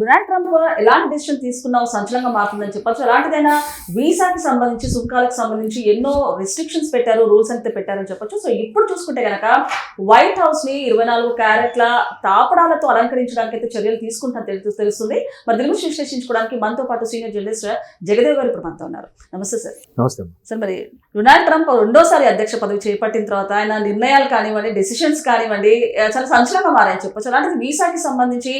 Donald Trump ఎలాంటి decision తీసుకున్నావు? సంచలనంగా మారుతుందని చెప్పొచ్చు. ఎలాంటిదైనా వీసాకి సంబంధించి సుంకాలకు సంబంధించి ఎన్నో రెస్ట్రిక్షన్స్ పెట్టారు రూల్స్ అయితే పెట్టారని చెప్పొచ్చు. సో ఇప్పుడు చూసుకుంటే గనక వైట్ హౌస్ని ఇరవై నాలుగు క్యారెట్ల తాపడాలతో అలంకరించడానికి అయితే చర్యలు తీసుకుంటా తెలుసు తెలుస్తుంది. మరి దీని గురించి విశ్లేషించుకోవడానికి మనతో పాటు సీనియర్ జర్నలిస్ట్ జగదేవ్ గారు ఇప్పుడు మనతో ఉన్నారు. నమస్తే సార్ నమస్తే సార్ మరి డొనాల్డ్ ట్రంప్ రెండోసారి అధ్యక్ష పదవి చేపట్టిన తర్వాత ఆయన నిర్ణయాలు కానివ్వండి డెసిషన్స్ కానివ్వండి చాలా సంచలనంగా మారాయని చెప్పొచ్చు. అలాంటిది వీసాకి సంబంధించి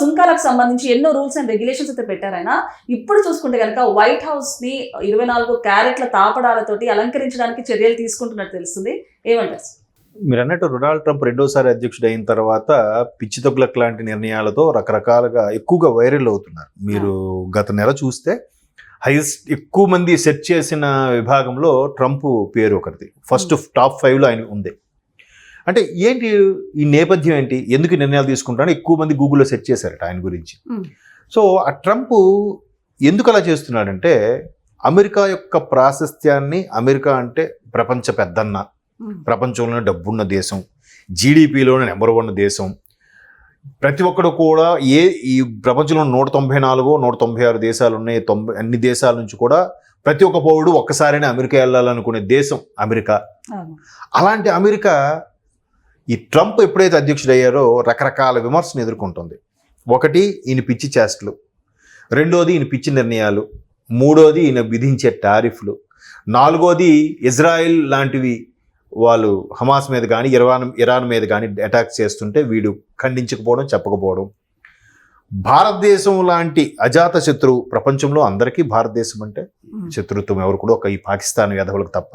సుంకాలకు సంబంధించి ఎన్నో రూల్స్ అండ్ రెగ్యులేషన్స్ అయితే పెట్టారు ఆయన. ఇప్పుడు చూసుకుంటే కనుక వైట్ హౌస్ని ఇరవై నాలుగు క్యారెట్ల తాపడాలతోటి అలంకరించడానికి చర్యలు తీసుకుంటున్నట్టు తెలుస్తుంది. ఏమంటారు? మీరు అన్నట్టు డొనాల్డ్ ట్రంప్ రెండోసారి అధ్యక్షుడు అయిన తర్వాత పిచ్చి తొగ్లక్ లాంటి నిర్ణయాలతో రకరకాలుగా ఎక్కువగా వైరల్ అవుతున్నారు. మీరు గత నెల చూస్తే హైయెస్ట్ ఎక్కువ మంది సెర్చ్ చేసిన విభాగంలో ట్రంప్ పేరు ఒకరిది. ఫస్ట్ టాప్ ఫైవ్లో ఆయన ఉంది అంటే ఏంటి ఈ నేపథ్యం ఏంటి? ఎందుకు నిర్ణయాలు తీసుకుంటారని ఎక్కువ మంది గూగుల్లో సెర్చ్ చేశారట ఆయన గురించి. Hmm. సో ఆ ట్రంప్ ఎందుకు అలా చేస్తున్నాడంటే అమెరికా యొక్క ప్రాశస్త్యాన్ని అమెరికా అంటే ప్రపంచ పెద్దన్న. ఉమ్, ప్రపంచంలోనే డబ్బున్న దేశం. జీడిపిలోనే నెంబర్ వన్ దేశం. ప్రతి ఒక్కడు కూడా ఏ ఈ ప్రపంచంలో నూట తొంభై నాలుగు నూట తొంభై ఆరు దేశాలు ఉన్నాయి తొంభై అన్ని దేశాల నుంచి కూడా ప్రతి ఒక్క పౌరుడు ఒక్కసారైనా అమెరికా వెళ్ళాలనుకునే దేశం అమెరికా. అలాంటి అమెరికా ఈ ట్రంప్ ఎప్పుడైతే అధ్యక్షుడయ్యారో రకరకాల విమర్శను ఎదుర్కొంటుంది. ఒకటి ఈయన పిచ్చి చేష్టలు. రెండోది ఈయన పిచ్చి నిర్ణయాలు. మూడోది ఈయన విధించే టారిఫ్లు. నాలుగోది ఇజ్రాయెల్ లాంటివి వాళ్ళు హమాస్ మీద కానీ ఇరాన్ ఇరాన్ మీద కానీ అటాక్ చేస్తుంటే వీడు ఖండించకపోవడం చెప్పకపోవడం. భారతదేశం లాంటి అజాత శత్రువు ప్రపంచంలో అందరికీ భారతదేశం అంటే శత్రుత్వం ఎవరు కూడా ఒక ఈ పాకిస్తాన్ వ్యధవులకు తప్ప.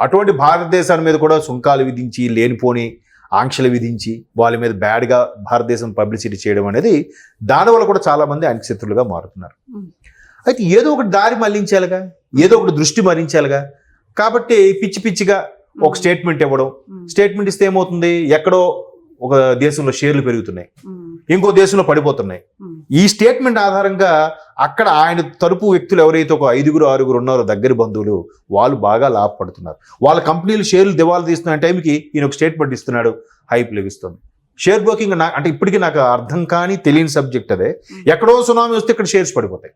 అటువంటి భారతదేశాన్ని మీద కూడా సుంకాలు విధించి లేనిపోని ఆంక్షలు విధించి వాళ్ళ మీద బ్యాడ్గా భారతదేశం పబ్లిసిటీ చేయడం అనేది దానివల్ల కూడా చాలామంది ఆయనకి శత్రులుగా మారుతున్నారు. అయితే ఏదో ఒకటి దారి మళ్ళించాలిగా ఏదో ఒకటి దృష్టి మరించాలిగా కాబట్టి పిచ్చి పిచ్చిగా ఒక స్టేట్మెంట్ ఇవ్వడం. స్టేట్మెంట్ ఇస్తే ఏమవుతుంది? ఎక్కడో ఒక దేశంలో షేర్లు పెరుగుతున్నాయి. ఇంకో దేశంలో పడిపోతున్నాయి. ఈ స్టేట్మెంట్ ఆధారంగా అక్కడ ఆయన తరపు వ్యక్తులు ఎవరైతే ఒక ఐదుగురు ఆరుగురు ఉన్నారో దగ్గర బంధువులు వాళ్ళు బాగా లాభపడుతున్నారు. వాళ్ళ కంపెనీలు షేర్లు దివాలా తీస్తున్న టైంకి ఈయన ఒక స్టేట్మెంట్ ఇస్తున్నాడు. హైప్ లభిస్తుంది షేర్ బ్రోకింగ్ అంటే ఇప్పటికీ నాకు అర్థం కాని తెలియని సబ్జెక్ట్ అదే. ఎక్కడో సునామీ వస్తే ఇక్కడ షేర్స్ పడిపోతాయి.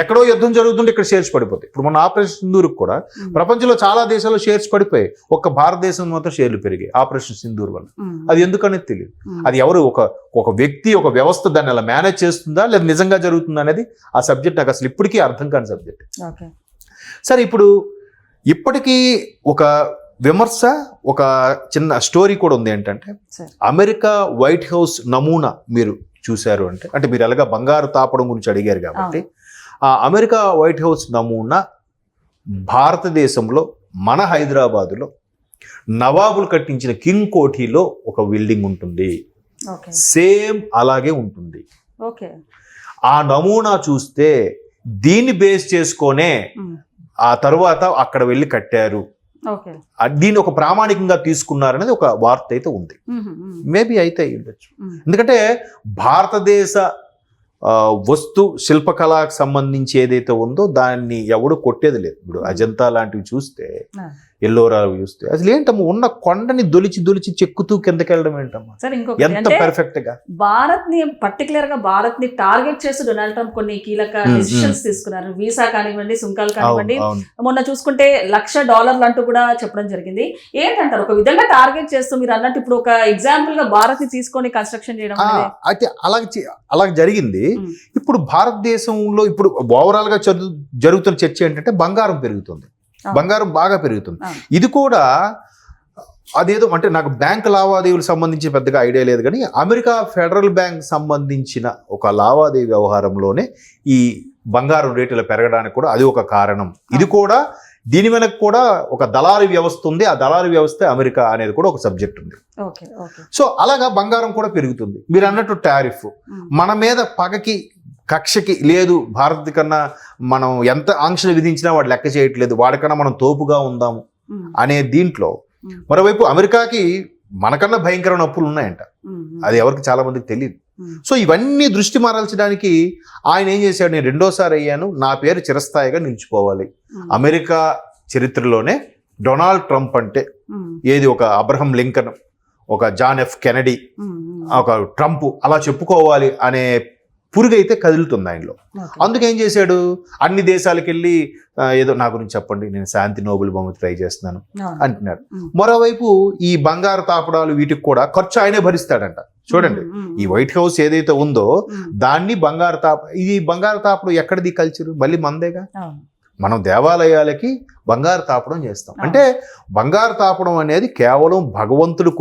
ఎక్కడో యుద్ధం జరుగుతుంటే ఇక్కడ షేర్స్ పడిపోతాయి. ఇప్పుడు మన ఆపరేషన్ సింధూర్కి కూడా ప్రపంచంలో చాలా దేశాల్లో షేర్స్ పడిపోయాయి. ఒక్క భారతదేశం మాత్రం షేర్లు పెరిగాయి ఆపరేషన్ సింధూర్ వల్ల. అది ఎందుకనేది తెలియదు అది ఎవరు ఒక ఒక వ్యక్తి ఒక వ్యవస్థ దాన్ని అలా మేనేజ్ చేస్తుందా లేదా నిజంగా జరుగుతుందా అనేది ఆ సబ్జెక్ట్ నాకు అసలు ఇప్పటికీ అర్థం కాని సబ్జెక్ట్. సరే ఇప్పుడు ఇప్పటికీ ఒక విమర్శ ఒక చిన్న స్టోరీ కూడా ఉంది ఏంటంటే. అమెరికా వైట్ హౌస్ నమూనా మీరు చూశారు అంటే అంటే మీరు ఎలాగా బంగారు తాపడం గురించి అడిగారు కాబట్టి ఆ అమెరికా వైట్ హౌస్ నమూనా భారతదేశంలో మన హైదరాబాదులో నవాబులు కట్టించిన కింగ్ కోఠీలో ఒక బిల్డింగ్ ఉంటుంది. సేమ్ అలాగే ఉంటుంది. ఓకే. ఆ నమూనా చూస్తే దీన్ని బేస్ చేసుకొనే ఆ తరువాత అక్కడ వెళ్ళి కట్టారు. దీన్ని ఒక ప్రామాణికంగా తీసుకున్నారనేది ఒక వార్త అయితే ఉంది. మేబీ అయితే అయి ఉండొచ్చు ఎందుకంటే భారతదేశ వస్తు శిల్పకళకు సంబంధించి ఏదైతే ఉందో దాన్ని ఎవడు కొట్టేది లేదు. ఇప్పుడు అజంతా లాంటివి చూస్తే. ఎల్లోరా చూస్తే. అసలు ఏంటమ్మా ఉన్న కొండని దొలిచి దొలిచి చెక్కుతూ కిందకి వెళ్ళడం ఏంటమ్మా? ఎంత పెర్ఫెక్ట్గా భారత్ని పర్టికులర్గా భారత్ని టార్గెట్ చేస్తూ డొనాల్డ్ ట్రంప్ కొన్ని కీలక డెసిషన్స్ తీసుకున్నారు. వీసా కానివ్వండి సుంకాలు కానివ్వండి. మొన్న చూసుకుంటే లక్ష డాలర్లు అంటూ కూడా చెప్పడం జరిగింది. ఏంటంటారు? ఒక విధంగా టార్గెట్ చేస్తూ మీరు అన్నట్టు ఇప్పుడు ఒక ఎగ్జాంపుల్గా భారత్ని తీసుకొని కన్స్ట్రక్షన్ చేయడం అయితే అలా అలా జరిగింది. ఇప్పుడు భారతదేశంలో ఇప్పుడు ఓవరాల్గా చదువు జరుగుతున్న చర్చ ఏంటంటే బంగారం పెరుగుతుంది. బంగారం బాగా పెరుగుతుంది. ఇది కూడా అదేదో అంటే నాకు బ్యాంక్ లావాదేవీలకు సంబంధించి పెద్దగా ఐడియా లేదు కానీ అమెరికా ఫెడరల్ బ్యాంక్ సంబంధించిన ఒక లావాదేవీ వ్యవహారంలోనే ఈ బంగారం రేటులు పెరగడానికి కూడా అది ఒక కారణం. ఇది కూడా దీని వెనక కూడా ఒక దళారీ వ్యవస్థ ఉంది. ఆ దళారీ వ్యవస్థ అమెరికా అనేది కూడా ఒక సబ్జెక్ట్ ఉంది. సో అలాగా బంగారం కూడా పెరుగుతుంది. మీరు అన్నట్టు టారిఫ్. మన మీద పగకి కక్షకి లేదు భారత్ కన్నా మనం ఎంత ఆంక్షలు విధించినా వాడు లెక్క చేయట్లేదు వాడికన్నా మనం తోపుగా ఉందాము. అనే దీంట్లో. మరోవైపు అమెరికాకి మనకన్నా భయంకరమైన అప్పులు ఉన్నాయంట. అది ఎవరికి చాలా మందికి తెలియదు. సో ఇవన్నీ దృష్టి మారల్చడానికి ఆయన ఏం చేశాడు నేను రెండోసారి అయ్యాను నా పేరు చిరస్థాయిగా నిలిచిపోవాలి. అమెరికా చరిత్రలోనే డొనాల్డ్ ట్రంప్ అంటే. ఏది ఒక అబ్రహం లింకన్ ఒక జాన్ ఎఫ్ కెనడీ. ఒక ట్రంప్ అలా చెప్పుకోవాలి అనే పురుగు అయితే కదులుతుంది ఆయనలో. అందుకు చేశాడు? అన్ని దేశాలకు వెళ్ళి ఏదో నా గురించి చెప్పండి నేను శాంతి నోబెల్ బహుమతి ట్రై చేస్తున్నాను. అంటున్నాడు. మరోవైపు ఈ బంగారు తాపడాలు వీటికి కూడా ఖర్చు ఆయనే భరిస్తాడంట. చూడండి ఈ వైట్ హౌస్ ఏదైతే ఉందో. దాన్ని బంగారు తాప ఇది బంగారు తాపడం ఎక్కడిది కల్చర్ మళ్ళీ మందేగా. మనం దేవాలయాలకి బంగారు తాపడం చేస్తాం. అంటే బంగారు తాపడం అనేది కేవలం భగవంతుడు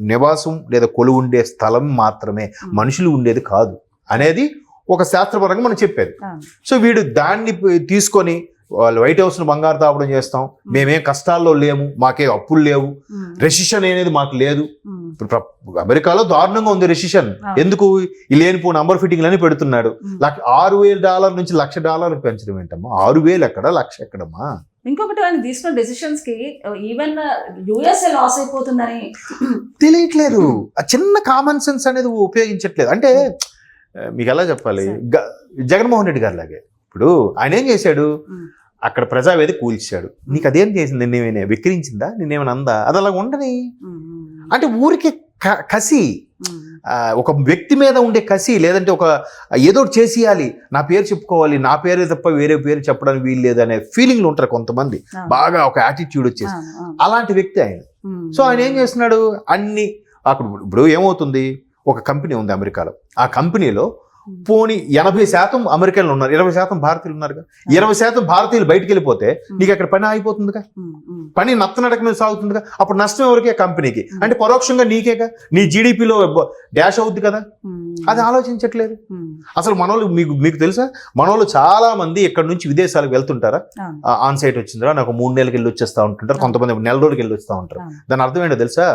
నివాసం లేదా కొలు ఉండే స్థలం మాత్రమే. మనుషులు ఉండేది కాదు. అనేది ఒక శాస్త్రపరంగా మనం చెప్పేది. సో వీడు దాన్ని తీసుకొని వాళ్ళు వైట్ హౌస్ను బంగారు తాపడం చేస్తాం. మేమేం. కష్టాల్లో లేము మాకే అప్పులు లేవు. రెసిషన్ అనేది మాకు లేదు. అమెరికాలో దారుణంగా ఉంది రెసిషన్. ఎందుకు? ఈ లేనిపో నంబర్ ఫిట్టింగ్ అని పెడుతున్నాడు. ఆరు వేల డాలర్ నుంచి లక్ష డాలర్ పెంచడం ఏంటమ్మా? ఆరు వేలు ఎక్కడ? లక్ష ఎక్కడమ్మా? ఇంకొకటి ఆయన తీసుకున్న డెసిషన్స్కి ఈవెన్ యుఎస్ఏ లాస్ అయిపోతుందని. తెలియట్లేదు. ఆ చిన్న కామన్ సెన్స్ అనేది ఉపయోగించట్లేదు. అంటే మీకు ఎలా చెప్పాలి? జగన్మోహన్ రెడ్డి గారి లాగే. ఇప్పుడు ఆయన ఏం చేశాడు. అక్కడ ప్రజావేది కూల్చాడు. నీకు అదేం చేసింది? నిన్నేమైనా విక్రించిందా నిన్నేమైనా అందా? అది అలా ఉండని. అంటే ఊరికి కసి. ఒక వ్యక్తి మీద ఉండే కసి లేదంటే ఒక ఏదో చేసేయాలి. నా పేరు చెప్పుకోవాలి. నా పేరే తప్ప వేరే పేరు చెప్పడానికి వీలు లేదు అనే ఫీలింగ్లు ఉంటారు కొంతమంది. బాగా ఒక యాటిట్యూడ్ వచ్చేసి. అలాంటి వ్యక్తి ఆయన. సో ఆయన ఏం చేస్తున్నాడు? అన్ని అక్కడ ఇప్పుడు ఏమవుతుంది? ఒక కంపెనీ ఉంది అమెరికాలో. ఆ కంపెనీలో పోనీ ఎనభై శాతం అమెరికన్లు ఉన్నారు. ఇరవై శాతం భారతీయులు ఉన్నారుగా. ఇరవై శాతం భారతీయులు బయటికి వెళ్ళిపోతే నీకు అక్కడ పని ఉమ్, పని నత్తనడక మీద సాగుతుందిగా? అప్పుడు నష్టం ఎవరికే? కంపెనీకి. అంటే పరోక్షంగా నీకేగా? నీ జీడిపిలో డాష్ అవుద్ది కదా? అది ఆలోచించట్లేదు. అసలు మనోళ్ళు మీకు మీకు తెలుసా? మనోళ్ళు చాలా మంది ఇక్కడ నుంచి విదేశాలకు వెళ్తుంటారా? ఆన్ సైట్ వచ్చిందిరా నాకు మూడు నెలలకి వెళ్ళి వచ్చేస్తా ఉంటుంటారు. కొంతమంది నెల రోజులకి వెళ్ళి వస్తూ ఉంటారు. దాని అర్థం ఏంటో తెలుసా?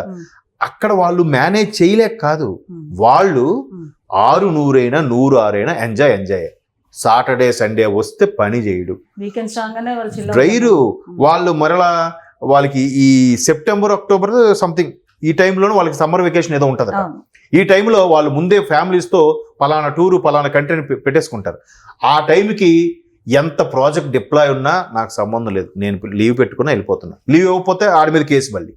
అక్కడ వాళ్ళు మేనేజ్ చేయలేక కాదు. వాళ్ళు ఆరు నూరైనా నూరు ఆరైనా ఎంజాయ్ ఎంజాయ్ సాటర్డే సండే వస్తే పని చేయడు. డ్రైరు. వాళ్ళు మరలా వాళ్ళకి ఈ సెప్టెంబర్ అక్టోబర్ సంథింగ్ ఈ టైంలోనూ వాళ్ళకి సమ్మర్ వెకేషన్ ఏదో ఉంటుంది ఈ టైంలో వాళ్ళు ముందే ఫ్యామిలీస్తో పలానా టూరు పలానా కంట్రీని పెట్టేసుకుంటారు. ఆ టైంకి ఎంత ప్రాజెక్ట్ డిప్లాయ్ ఉన్నా నాకు సంబంధం లేదు. నేను లీవ్ పెట్టుకున్నా వెళ్ళిపోతున్నా. లీవ్ ఇవ్వకపోతే ఆడి మీద కేసు మళ్ళీ.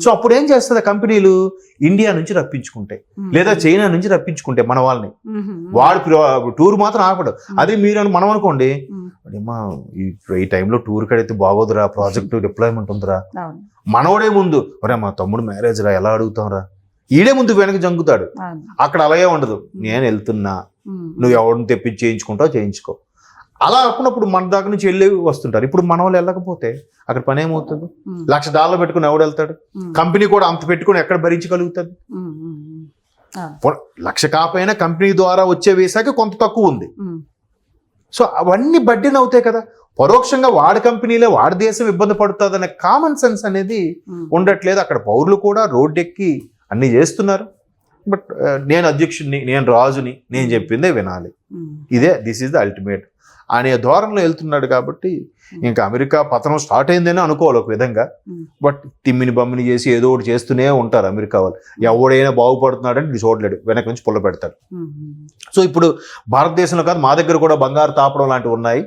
సో అప్పుడు ఏం చేస్తుంది? కంపెనీలు ఇండియా నుంచి రప్పించుకుంటాయి. లేదా చైనా నుంచి రప్పించుకుంటాయి మన వాళ్ళని. వాడు టూర్ మాత్రం ఆపడు అదే మీరు అని మనం అనుకోండి అమ్మా ఈ టైంలో టూర్ కడితే బాగోదురా ప్రాజెక్ట్ డిప్లాయ్మెంట్ ఉందిరా. మనోడే ముందు ఒరే మా తమ్ముడు మ్యారేజ్ రా ఎలా అడుగుతాంరా ఈడే ముందు వెనక జంకుతాడు. అక్కడ అలాగే ఉండదు. నేను వెళ్తున్నా. నువ్వు ఎవరిని తెప్పించి చేయించుకుంటావు చేయించుకో. అలా అనుకున్నప్పుడు మన దగ్గర నుంచి వెళ్ళి వస్తుంటారు. ఇప్పుడు మన వాళ్ళు వెళ్ళకపోతే అక్కడ పని ఏమవుతుంది? లక్ష డాలర్ పెట్టుకుని ఎవడు వెళ్తాడు? కంపెనీ కూడా అంత పెట్టుకుని ఎక్కడ భరించగలుగుతుంది లక్ష కాకపోయినా కంపెనీ ద్వారా వచ్చే వీసాకి కొంత తక్కువ ఉంది. సో అవన్నీ బడ్డీన్ అవుతాయి కదా. పరోక్షంగా వాడి కంపెనీలే వాడి దేశం ఇబ్బంది పడుతుంది అనే కామన్ సెన్స్ అనేది ఉండట్లేదు. అక్కడ పౌరులు కూడా రోడ్డెక్కి అన్ని చేస్తున్నారు. బట్ నేను అధ్యక్షుడిని నేను రాజుని నేను చెప్పిందే వినాలి. ఇదే దిస్ ఈజ్ ద అల్టిమేట్ అనే ధోరణిలో వెళ్తున్నాడు కాబట్టి ఇంకా అమెరికా పతనం స్టార్ట్ అయిందని అనుకోవాలి ఒక విధంగా. ఉమ్, బట్ తిమ్మిని బమ్మిని చేసి ఏదో ఒకటి చేస్తూనే ఉంటారు అమెరికా వాళ్ళు. ఎవడైనా బాగుపడుతున్నాడంటే వీడు చూడలేడు. వెనక నుంచి పుల్ల పెడతాడు. సో ఇప్పుడు భారతదేశంలో కాదు మా దగ్గర కూడా బంగారు తాపడం లాంటివి ఉన్నాయి.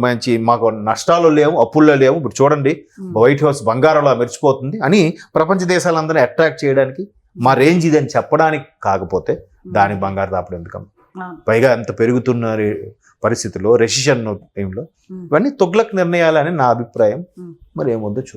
మంచి మాకు నష్టాలు లేవు అప్పుల్లో లేవు. ఇప్పుడు చూడండి వైట్ హౌస్ బంగారంలో మెరిచిపోతుంది అని ప్రపంచ దేశాలందరినీ అట్రాక్ట్ చేయడానికి మా రేంజ్ ఇదని చెప్పడానికి కాకపోతే దానికి బంగారు తాపడం ఎందుకమ్మ? అవును, పైగా అంత పెరుగుతున్న రే- పరిస్థితుల్లో రెసిషన్ టైంలో ఉమ్. ఇవన్నీ తొగ్లక్ నిర్ణయాలని నా అభిప్రాయం ఉమ్. మరి ఏముందో చూద్దాం